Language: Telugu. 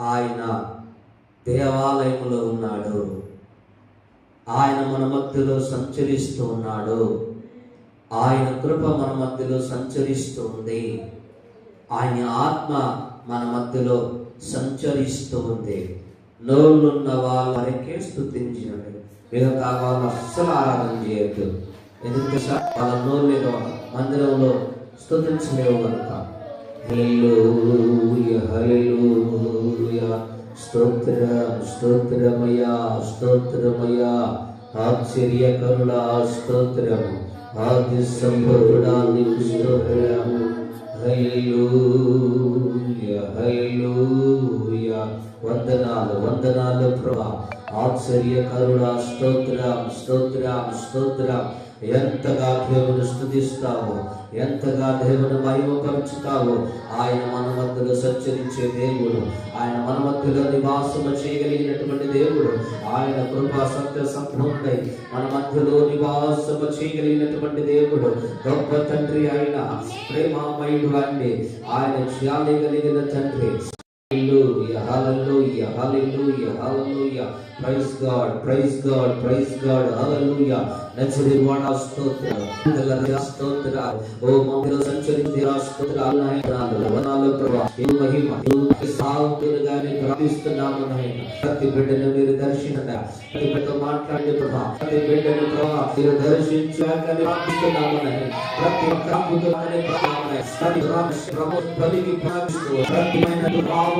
ఆయన దేవాలయంలో ఉన్నాడు. ఆయన మన మధ్యలో సంచరిస్తూ ఉన్నాడు. ఆయన కృప మన మధ్యలో సంచరిస్తూ ఉంది. ఆయన ఆత్మ మన మధ్యలో సంచరిస్తూ ఉంది. నోళ్ళున్న వాళ్ళకే స్థుతించినట్టు మిగతా వాళ్ళు అస్సలు ఆరాధన చేయొద్దు. ఎందుకంటే వాళ్ళ నోళ్ళు మీద మందిరంలో స్థుతించలేవు కనుక. స్తోత్రం స్తోత్రమయ్యా స్తోత్రమయ్యా ఆశ్చర్యకరుడా స్తోత్రం ఆది సంభవుడా నీకు స్తోత్రం హల్లెలూయ హల్లెలూయ వందనాలు వందనాలు ప్రభా. ఆశ్చర్యకరుడా స్తోత్రం స్తోత్రం స్తోత్రం. ఎంతగా దేవుని స్థుతిస్తావో ఎంతగా దేవుని మహిమపరుచుతావో. ఆయన మన మధ్యలో సంచరించే దేవుడు ఆయన మన మధ్యలో నివాసము చేయగలిగినటువంటి దేవుడు. ఆయన కృపా సత్య సంపూర్ణై మన మధ్యలో నివాసము చేయగలిగినటువంటి దేవుడు. గొప్ప తండ్రి ఆయన ప్రేమామయుడు అండి. ఆయన చేయగలిగిన తండ్రి. Hallelujah, hallelujah, hallelujah, hallelujah. Praise God, praise God, praise God, hallelujah. నచ్చరివాడ స్తోత్ర ఇంతగా స్తోత్ర ఓ మమ్మలో సంచరించే స్తోత్రాలు నాయనాలు వనాలు ప్రభా ఈ మహిమ సాగుతులుగానే ప్రార్థిస్తున్నాము నాయన. ప్రతి బిడ్డను మీరు దర్శించండి. ప్రతి బిడ్డతో మాట్లాడే ప్రభా. ప్రతి బిడ్డను ప్రభా మీరు దర్శించాకని ప్రార్థిస్తున్నాము నాయన. ప్రతి ఒక్క అద్భుతమైన ప్రభావమే ప్రతి రాక్ష ప్రభు పలికి ప్రార్థిస్తూ ప్రతి ప్రభావం